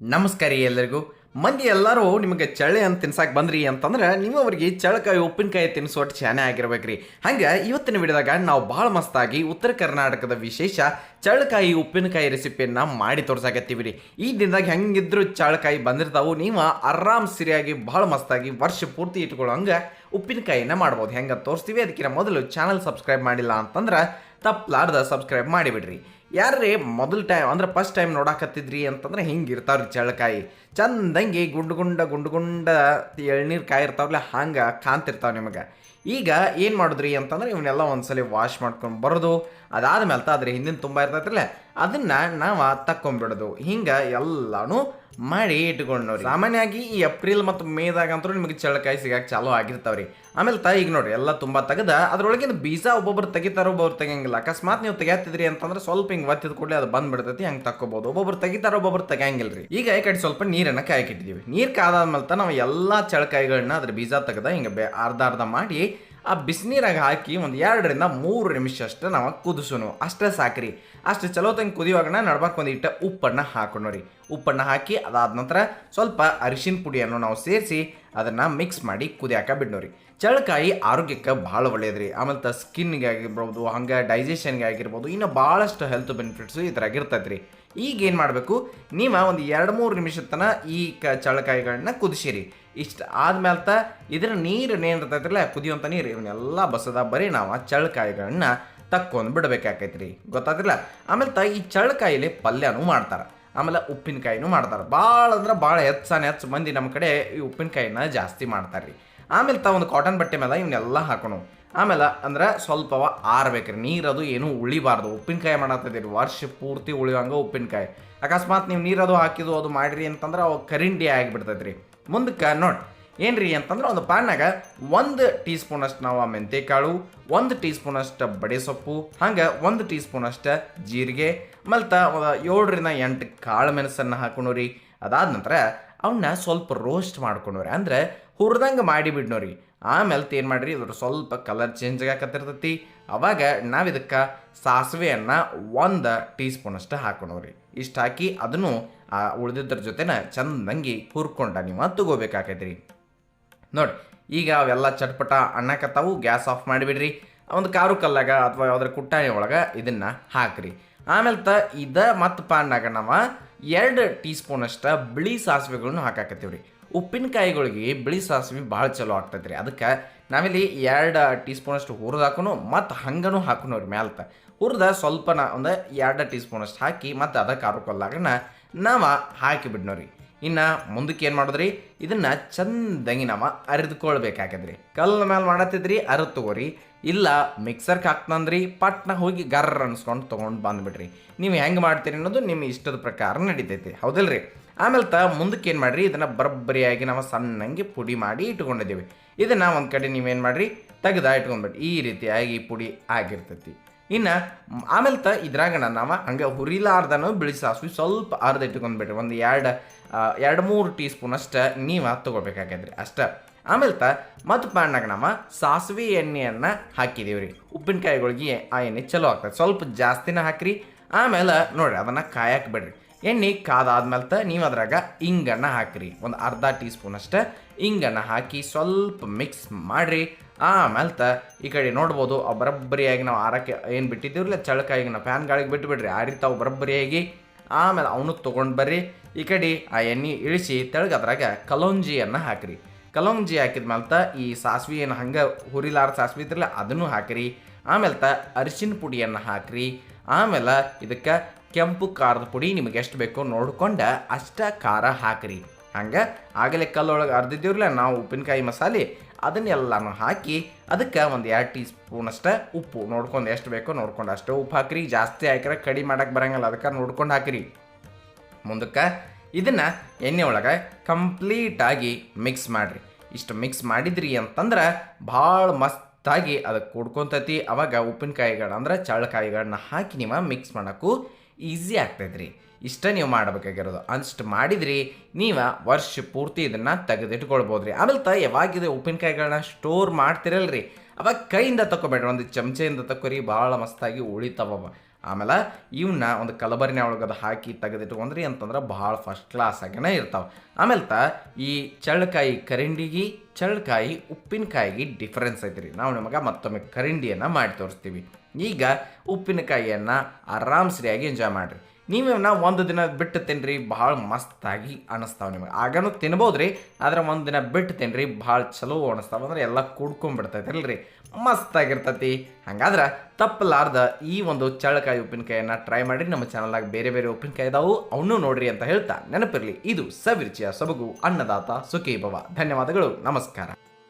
ನಮಸ್ಕಾರ ಎಲ್ಲರಿಗೂ. ಮಂದಿ ಎಲ್ಲರೂ ನಿಮಗೆ ಚಳ್ಳೆ ಅಂತ ತಿನ್ಸಕ್ಕೆ ಬಂದ್ರಿ ಅಂತಂದ್ರೆ ನೀವು ಅವ್ರಿಗೆ ಚಳ್ಳಕಾಯಿ ಉಪ್ಪಿನಕಾಯಿ ತಿನ್ಸೋಟ್ ಶಾನೆ ಆಗಿರ್ಬೇಕ್ರಿ. ಹಂಗೆ ಇವತ್ತಿನ ವಿಡಿಯೋದಾಗ ನಾವು ಭಾಳ ಮಸ್ತಾಗಿ ಉತ್ತರ ಕರ್ನಾಟಕದ ವಿಶೇಷ ಚಳ್ಳಕಾಯಿ ಉಪ್ಪಿನಕಾಯಿ ರೆಸಿಪಿಯನ್ನು ಮಾಡಿ ತೋರ್ಸಾಕತ್ತೀವಿ ರೀ ಈ ದಿನದಾಗ ಹೆಂಗಿದ್ರು ಚಳಕಾಯಿ ಬಂದಿರ್ತಾವು, ನೀವು ಆರಾಮ್ ಸಿರಿಯಾಗಿ ಭಾಳ ಮಸ್ತಾಗಿ ವರ್ಷ ಪೂರ್ತಿ ಇಟ್ಕೊಳ್ಳೋ ಹಂಗೆ ಉಪ್ಪಿನಕಾಯಿನ ಮಾಡ್ಬೋದು. ಹೆಂಗೆ ತೋರಿಸ್ತೀವಿ? ಅದಕ್ಕಿಂತ ಮೊದಲು ಚಾನಲ್ ಸಬ್ಸ್ಕ್ರೈಬ್ ಮಾಡಿಲ್ಲ ಅಂತಂದ್ರೆ ತಪ್ಪಲಾರ್ದ ಸಬ್ಸ್ಕ್ರೈಬ್ ಮಾಡಿಬಿಡ್ರಿ. ಯಾರೇ ಮೊದಲ ಟೈಮ್ ಅಂದ್ರೆ ಫಸ್ಟ್ ಟೈಮ್ ನೋಡಾಕತ್ತಿದ್ರಿ ಅಂತಂದ್ರೆ ಹಿಂಗೆ ಇರ್ತಾವ್ರಿ ಚಂದಂಗಿ ಗುಂಡು ಗುಂಡ ಗುಂಡು ಗುಂಡ ಎಳ್ನೀರು ಕಾಯಿರ್ತಾವಲ್ಲ ಹಂಗೆ ಕಾಂತಿರ್ತಾವ ನಿಮಗೆ. ಈಗ ಏನು ಮಾಡಿದ್ರಿ ಅಂತಂದ್ರೆ ಇವನ್ನೆಲ್ಲ ಒಂದ್ಸಲಿ ವಾಶ್ ಮಾಡ್ಕೊಂಡು ಬರೋದು ಅದಾದ ಮೇಲೆ ತಾದ್ರೆ ಹಿಂದಿನ ತುಂಬ ಇರ್ತೈತ್ರಲ್ಲ ಅದನ್ನ ನಾವು ತಕ್ಕೊಂಬಿಡೋದು. ಹಿಂಗೆ ಎಲ್ಲಾನು ಮಾಡಿ ಇಟ್ಕೊಂಡವ್ರಿ. ಸಾಮಾನ್ಯವಾಗಿ ಈ ಏಪ್ರಿಲ್ ಮತ್ತು ಮೇದಾಗ ಅಂತೂ ನಿಮಗೆ ಚಳಕಾಯಿ ಸಿಗಕ್ಕೆ ಚಾಲೂ ಆಗಿರ್ತಾವ್ರಿ. ಆಮೇಲೆ ತಾ ಈಗ ನೋಡ್ರಿ, ಎಲ್ಲ ತುಂಬಾ ತೆಗೆದ. ಅದ್ರೊಳಗಿನ ಬೀಜ ಒಬ್ಬೊಬ್ರು ತೆಗಿತಾರೋ ಒಬ್ಬೊಬ್ರು ತೆಗಿಯಂಗಿಲ್ಲ. ಅಕಸ್ಮಾತ್ ನೀವು ತೆಗಿಯತ್ತಿದ್ರಿ ಅಂತಂದ್ರೆ ಸ್ವಲ್ಪ ಹಿಂಗೆ ಒತ್ತಿದ ಕೂಡಲೇ ಅದು ಬಂದ್ಬಿಡ್ತೈತಿ, ಹಂಗೆ ತಕ್ಕೋಬಹುದು ಒಬ್ಬೊಬ್ರು ತೆಗಿತಾರೋ ಒಬ್ಬೊಬ್ರು ರೀ ಈಗ ಈ ಕಡೆ ಸ್ವಲ್ಪ ನೀರನ್ನ ಕಾಯಕಿಟ್ಟಿದ್ದೀವಿ ನೀರು ಕಾದಾದ್ಮೇಲೆ ನಾವು ಎಲ್ಲಾ ಚಳಕಾಯಿಗಳನ್ನ ಅದ್ರ ಬೀಜ ತೆಗೆದ ಹಿಂಗೆ ಬೆ ಅರ್ಧ ಅರ್ಧ ಮಾಡಿ ಆ ಬಿಸಿನೀರಾಗ ಹಾಕಿ ಒಂದು ಎರಡರಿಂದ ಮೂರು ನಿಮಿಷ ಅಷ್ಟು ನಾವು ಕುದಿಸೋನು. ಅಷ್ಟೇ ಸಾಕ್ರಿ. ಅಷ್ಟು ಚಲೋ ತಂಗೆ ಕುದಿಯುವಾಗನ ನಡ್ಬಾರ್ಕ್ ಒಂದು ಇಟ್ಟ ಉಪ್ಪನ್ನು ಹಾಕೋಣ ಉಪ್ಪನ್ನು ಹಾಕಿ ಅದಾದ ನಂತರ ಸ್ವಲ್ಪ ಅರಿಶಿನ ಪುಡಿಯನ್ನು ನಾವು ಸೇರಿಸಿ ಅದನ್ನು ಮಿಕ್ಸ್ ಮಾಡಿ ಕುದಿಯಾಕ ಬಿಡ್ನೋರಿ. ಚಳಕಾಯಿ ಆರೋಗ್ಯಕ್ಕೆ ಭಾಳ ಒಳ್ಳೇದ್ರಿ. ಆಮೇಲೆ ತ ಸ್ಕಿನ್ಗೆ ಆಗಿರ್ಬೋದು, ಹಂಗೆ ಡೈಜೆಷನ್ಗೆ ಆಗಿರ್ಬೋದು, ಇನ್ನೂ ಭಾಳಷ್ಟು ಹೆಲ್ತ್ ಬೆನಿಫಿಟ್ಸು ಇದ್ರಾಗಿರ್ತೈತೆ ಇರ್ತೈತ್ರಿ. ಈಗ ಏನು ಮಾಡಬೇಕು? ನೀವು ಒಂದು ಎರಡು ಮೂರು ನಿಮಿಷದ ತನ ಈ ಕ ಚಳಕಾಯಿಗಳನ್ನ ಕುದಿಸಿರಿ. ಇಷ್ಟು ಆದ್ಮೇಲೆ ತ ಇದ್ರ ನೀರು ಏನು ಇರ್ತೈತ್ರಲ್ಲ ಕುದಿಯುವಂಥ ನೀರು, ಇವನ್ನೆಲ್ಲ ಬಸದ ಬರೀ ನಾವು ಚಳಕಾಯಿಗಳನ್ನ ತಕ್ಕೊಂಡು ಬಿಡ್ಬೇಕಾಕೈತ್ರಿ. ಗೊತ್ತಾತಿಲ್ಲ ಆಮೇಲೆ ತ ಈ ಚಳಕಾಯಿಲಿ ಪಲ್ಯನೂ ಮಾಡ್ತಾರೆ. ಆಮೇಲೆ ಉಪ್ಪಿನಕಾಯಿನೂ ಮಾಡ್ತಾರೆ. ಭಾಳ ಅಂದ್ರೆ ಭಾಳ ಹೆಚ್ಚಾನೆ ಹೆಚ್ಚು ಮಂದಿ ನಮ್ಮ ಕಡೆ ಈ ಉಪ್ಪಿನಕಾಯಿನ ಜಾಸ್ತಿ ಮಾಡ್ತಾರೆ ರೀ ಆಮೇಲೆ ತ ಒಂದು ಕಾಟನ್ ಬಟ್ಟೆ ಮೇಲೆ ಇವನ್ನೆಲ್ಲ ಹಾಕೋಣ. ಆಮೇಲೆ ಅಂದ್ರೆ ಸ್ವಲ್ಪ ಆರ್ಬೇಕ್ರಿ. ನೀರದು ಏನೂ ಉಳಿಬಾರ್ದು. ಉಪ್ಪಿನಕಾಯಿ ಮಾಡತ್ತಿದ್ದೀರಿ ವರ್ಷ ಪೂರ್ತಿ ಉಳಿಯೋಂಗ ಉಪ್ಪಿನಕಾಯಿ. ಅಕಸ್ಮಾತ್ ನೀವು ನೀರದು ಹಾಕಿದ್ದು ಅದು ಮಾಡಿರಿ ಅಂತಂದ್ರೆ ಅವು ಕರಿಂಡಿ ಆಗಿಬಿಡ್ತೈತ್ರಿ. ಮುಂದಕ್ಕೆ ನೋಡಿ. ಏನ್ರಿ ಅಂತಂದ್ರೆ ಒಂದು ಪ್ಯಾನ್ನಾಗ ಒಂದು ಟೀ ಸ್ಪೂನಷ್ಟು ನಾವು ಮೆಂತೆಕಾಳು, ಒಂದು ಟೀ ಸ್ಪೂನಷ್ಟು ಬಡೆ ಸೊಪ್ಪು, ಹಂಗೆ ಒಂದು ಟೀ ಸ್ಪೂನಷ್ಟು ಜೀರಿಗೆ, ಮಲ್ತ ಏಳರಿಂದ ಎಂಟು ಕಾಳು ಮೆಣಸನ್ನು ಹಾಕೊಂಡ್ರಿ ಅದಾದ ನಂತರ ಅವನ್ನ ಸ್ವಲ್ಪ ರೋಸ್ಟ್ ಮಾಡ್ಕೊಂಡ್ರಿ ಅಂದ್ರೆ ಹುರಿದಂಗೆ ಮಾಡಿ ಬಿಡ್ನೋರಿ. ಆಮೇಲೆ ಏನು ಮಾಡ್ರಿ? ಇದ್ರ ಸ್ವಲ್ಪ ಕಲರ್ ಚೇಂಜ್ ಆಗಕತ್ತಿರ್ತೈತಿ ಅವಾಗ ನಾವು ಇದಕ್ಕೆ ಸಾಸಿವೆಯನ್ನು ಒಂದು ಟೀ ಸ್ಪೂನಷ್ಟು ಹಾಕೊಂಡ್ರಿ ಇಷ್ಟು ಹಾಕಿ ಅದನ್ನು ಆ ಉಳಿದಿದ್ರ ಜೊತೆನ ಚಂದಂಗಿ ಹುರ್ಕೊಂಡ ನೀವು ತಗೋಬೇಕಾಕೈತ್ರಿ. ನೋಡಿ, ಈಗ ಅವೆಲ್ಲ ಚಟ್ಪಟ ಅಣ್ಣಕತ್ತಾವು ಗ್ಯಾಸ್ ಆಫ್ ಮಾಡಿಬಿಡ್ರಿ. ಒಂದು ಕಾರು ಕಲ್ಲಾಗ ಅಥವಾ ಯಾವ್ದಾರ ಕುಟ್ಟಾಣಿ ಒಳಗೆ ಇದನ್ನು ಹಾಕ್ರಿ. ಆಮೇಲೆ ತ ಇದ ಮತ್ತು ಪಾನ್ನಾಗ ನಾವು ಎರಡು ಟೀ ಸ್ಪೂನಷ್ಟು ಬಿಳಿ ಸಾಸಿವೆಗಳನ್ನು ಹಾಕಾಕತ್ತೀವಿ ರೀ ಉಪ್ಪಿನಕಾಯಿಗಳಿಗೆ ಬಿಳಿ ಸಾಸಿವೆ ಭಾಳ ಚಲೋ ಆಗ್ತೈತೆ ರೀ ಅದಕ್ಕೆ ನಾವಿಲ್ಲಿ ಎರಡು ಟೀ ಸ್ಪೂನಷ್ಟು ಹುರಿದು ಹಾಕೋನು ಮತ್ತು ಹಂಗನೂ ಹಾಕೋನು ರೀ ಮ್ಯಾಲ್ತ. ಹುರಿದ ಸ್ವಲ್ಪ ನಾ ಒಂದು ಎರಡು ಟೀ ಸ್ಪೂನಷ್ಟು ಹಾಕಿ ಮತ್ತು ಅದಕ್ಕೆ ಆರು ಕೊಲ್ಲಾಗನ ನಾವು ಹಾಕಿ ಬಿಡ್ನೋರಿ ಇನ್ನು ಮುಂದಕ್ಕೆ ಏನು ಮಾಡಿದ್ರಿ? ಇದನ್ನ ಚಂದಂಗಿ ನಾವು ಅರಿದುಕೊಳ್ಬೇಕಾಗದ್ರಿ ಕಲ್ಲ ಮೇಲೆ ಮಾಡತ್ತಿದ್ರಿ, ಅರಿದು ತಗೋರಿ. ಇಲ್ಲ ಮಿಕ್ಸರ್ಗೆ ಹಾಕ್ತಂದ್ರಿ ಪಟ್ನ ಹೋಗಿ ಗರ್ರ ಅನ್ಸ್ಕೊಂಡು ತೊಗೊಂಡು ಬಂದ್ಬಿಡ್ರಿ. ನೀವು ಹೆಂಗೆ ಮಾಡ್ತೀರಿ ಅನ್ನೋದು ನಿಮ್ಮ ಇಷ್ಟದ ಪ್ರಕಾರ ನಡೀತೈತಿ. ಹೌದಲ್ರಿ? ಆಮೇಲೆ ತ ಮುಂದಕ್ಕೆ ಏನು ಮಾಡ್ರಿ? ಇದನ್ನು ಬರಬ್ಬರಿಯಾಗಿ ನಾವು ಸಣ್ಣಂಗೆ ಪುಡಿ ಮಾಡಿ ಇಟ್ಕೊಂಡಿದ್ದೀವಿ. ಇದನ್ನು ಒಂದು ಕಡೆ ನೀವೇನು ಮಾಡಿರಿ? ತೆಗೆದ ಇಟ್ಕೊಂಡ್ಬಿಟ್ಟು ಈ ರೀತಿಯಾಗಿ ಪುಡಿ ಆಗಿರ್ತೈತಿ. ಇನ್ನು, ಆಮೇಲೆ ತ ಇದ್ರಾಗ ನಾವು ಹಂಗೆ ಹುರಿಲಾರ್ದನೂ ಬಿಳಿ ಸಾಸ್ವಿ ಸ್ವಲ್ಪ ಅರ್ಧ ಇಟ್ಕೊಂಡ್ಬಿಟ್ರಿ ಒಂದು ಎರಡು ಎರಡು ಮೂರು ಟೀ ಸ್ಪೂನ್ ಅಷ್ಟು ನೀವು ತೊಗೋಬೇಕಾಗ್ಯದ್ರಿ, ಅಷ್ಟೇ. ಆಮೇಲೆ ತ ಮತ್ತು ಪಾಣ್ಣಾಗ ನಾವು ಸಾಸಿವೆ ಎಣ್ಣೆಯನ್ನು ಹಾಕಿದೀವಿ ರೀ ಉಪ್ಪಿನಕಾಯಿಗಳಿಗೆ ಆ ಎಣ್ಣೆ ಚಲೋ ಆಗ್ತದೆ. ಸ್ವಲ್ಪ ಜಾಸ್ತಿನ ಹಾಕಿರಿ. ಆಮೇಲೆ ನೋಡಿರಿ ಅದನ್ನು ಕಾಯಕ್ಕೆ ಬಿಡ್ರಿ. ಎಣ್ಣೆ ಕಾದಾದ್ಮೇಲೆ ನೀವು ಅದ್ರಾಗ ಇಂಗನ್ನ ಹಾಕಿರಿ. ಒಂದು ಅರ್ಧ ಟೀ ಸ್ಪೂನ್ ಅಷ್ಟೇ ಇಂಗನ್ನ ಹಾಕಿ ಸ್ವಲ್ಪ ಮಿಕ್ಸ್ ಮಾಡಿರಿ. ಆಮೇಲೆ ತ ಈ ಕಡೆ ನೋಡ್ಬೋದು ಬರಬ್ಬರಿಯಾಗಿ ನಾವು ಆರಕ್ಕೆ ಏನು ಬಿಟ್ಟಿದ್ದೀವ್ರಲ್ಲ, ಚಳಕಾಯಿಗೆ ನಾವು ಫ್ಯಾನ್ ಗಾಳಿಗೆ ಬಿಟ್ಟು ಬಿಡ್ರಿ ಆ ರೀತಿ ಅವು ಬರಬ್ಬರಿಯಾಗಿ ಆಮೇಲೆ ಅವನು ತೊಗೊಂಡು ಬರ್ರಿ. ಈ ಕಡೆ ಆ ಎಣ್ಣೆ ಇಳಿಸಿ ತೆಳಗೆ ಅದ್ರಾಗ ಕಲೋಂಜಿಯನ್ನು ಹಾಕಿರಿ. ಕಲೋಂಜಿ ಹಾಕಿದ ತ ಈ ಸಾಸ್ವೆ ಏನು ಹಂಗೆ ಹುರಿಲಾರ ಸಾಸ್ವಿ ಇದ್ರಲ್ಲ, ಅದನ್ನು ಹಾಕಿರಿ. ಆಮೇಲೆ ತ ಅರಿಶಿನ ಪುಡಿಯನ್ನು ಹಾಕಿರಿ. ಆಮೇಲೆ ಇದಕ್ಕೆ ಕೆಂಪು ಖಾರದ ಪುಡಿ ನಿಮಗೆ ಎಷ್ಟು ಬೇಕೋ ನೋಡ್ಕೊಂಡು ಅಷ್ಟ ಖಾರ ಹಾಕಿರಿ. ಹಂಗೆ ಆಗಲೇ ಕಲ್ಲೊಳಗೆ ಅರ್ದಿದ್ದೀವ್ರಲ್ಲ, ನಾವು ಉಪ್ಪಿನಕಾಯಿ ಮಸಾಲೆ ಅದನ್ನೆಲ್ಲನೂ ಹಾಕಿ ಅದಕ್ಕೆ ಒಂದು ಎರಡು ಟೀ ಸ್ಪೂನ್ ಅಷ್ಟೇ ಉಪ್ಪು ನೋಡ್ಕೊಂಡು ಎಷ್ಟು ಬೇಕೋ ನೋಡ್ಕೊಂಡು ಅಷ್ಟು ಉಪ್ಪು ಹಾಕಿರಿ. ಜಾಸ್ತಿ ಹಾಕಿದ್ರೆ ಕಡಿಮೆ ಮಾಡಕ್ಕೆ ಬರಂಗಿಲ್ಲ, ಅದಕ್ಕೆ ನೋಡ್ಕೊಂಡು ಹಾಕಿರಿ. ಮುಂದಕ್ಕೆ ಇದನ್ನು ಎಣ್ಣೆ ಒಳಗೆ ಕಂಪ್ಲೀಟಾಗಿ ಮಿಕ್ಸ್ ಮಾಡಿರಿ. ಇಷ್ಟು ಮಿಕ್ಸ್ ಮಾಡಿದ್ರಿ ಅಂತಂದ್ರೆ ಭಾಳ ಮಸ್ತಾಗಿ ಅದಕ್ಕೆ ಕೂಡ್ಕೊತತಿ. ಅವಾಗ ಉಪ್ಪಿನಕಾಯಿಗಳಂದ್ರೆ ಚಳ್ಳಕಾಯಿಗಳನ್ನ ಹಾಕಿ ನೀವು ಮಿಕ್ಸ್ ಮಾಡೋಕ್ಕೂ ಈಸಿ ಆಗ್ತೈತ್ರಿ. ಇಷ್ಟ ನೀವು ಮಾಡಬೇಕಾಗಿರೋದು. ಅಷ್ಟು ಮಾಡಿದ್ರಿ, ನೀವು ವರ್ಷ ಪೂರ್ತಿ ಇದನ್ನು ತೆಗೆದಿಟ್ಕೊಳ್ಬೋದು ರೀ ಆಮೇಲೆ ತ, ಯಾವಾಗಿದೆ ಉಪ್ಪಿನಕಾಯಿಗಳನ್ನ ಸ್ಟೋರ್ ಮಾಡ್ತಿರಲ್ರಿ. ಅವಾಗ ಕೈಯಿಂದ ತಗೋಬೇಡ್ರಿ ಒಂದು ಚಮಚೆಯಿಂದ ತಗೋರಿ ಭಾಳ ಮಸ್ತಾಗಿ ಉಳಿತಾವ ಆಮೇಲೆ ಇವನ್ನ ಒಂದು ಕಲಬರಿನ ಒಳಗದ ಹಾಕಿ ತೆಗೆದಿಟ್ಕೊಂಡ್ರಿ ಅಂತಂದ್ರೆ ಭಾಳ ಫಸ್ಟ್ ಕ್ಲಾಸ್ ಆಗಿನೇ ಇರ್ತಾವೆ. ಆಮೇಲೆ ತ, ಈ ಚಳ್ಳಕಾಯಿ ಕರಿಂಡಿಗೆ, ಚಳ್ಳಕಾಯಿ ಉಪ್ಪಿನಕಾಯಿಗೆ ಡಿಫ್ರೆನ್ಸ್ ಐತ್ರಿ. ನಾವು ನಿಮಗೆ ಮತ್ತೊಮ್ಮೆ ಕರಿಂಡಿಯನ್ನು ಮಾಡಿ ತೋರಿಸ್ತೀವಿ. ಈಗ ಉಪ್ಪಿನಕಾಯಿಯನ್ನು ಆರಾಮ್ ಸರಿಯಾಗಿ ಎಂಜಾಯ್ ಮಾಡಿರಿ. ನೀವೇನ ಒಂದು ದಿನ ಬಿಟ್ಟು ತಿನ್ರಿ, ಭಾಳ ಮಸ್ತಾಗಿ ಅನಿಸ್ತಾವೆ ನಿಮಗೆ. ಆಗನೂ ತಿನ್ಬೋದು ಆದ್ರೆ ಒಂದು ದಿನ ಬಿಟ್ಟು ತಿನ್ರಿ, ಭಾಳ ಚಲೋ ಅನಿಸ್ತಾವ. ಅಂದ್ರೆ ಎಲ್ಲ ಕುಡ್ಕೊಂಡ್ಬಿಡ್ತೈತೆ ಅಲ್ರಿ ಮಸ್ತಾಗಿರ್ತೈತಿ. ಹಂಗಾದ್ರೆ ತಪ್ಪಲಾರ್ದ ಈ ಒಂದು ಚಳ್ಳಕಾಯಿ ಉಪ್ಪಿನಕಾಯಿಯನ್ನು ಟ್ರೈ ಮಾಡಿ ನಮ್ಮ ಚಾನಲ್ನಾಗ ಬೇರೆ ಬೇರೆ ಉಪ್ಪಿನಕಾಯಿ ಇದಾವು, ಅವನ್ನೂ ನೋಡ್ರಿ ಅಂತ ಹೇಳ್ತಾ ನೆನಪಿರಲಿ. ಇದು ಸವಿರುಚಿಯ ಸೊಬಗು ಅನ್ನದಾತ ಸುಖಿ ಭವ ಧನ್ಯವಾದಗಳು, ನಮಸ್ಕಾರ.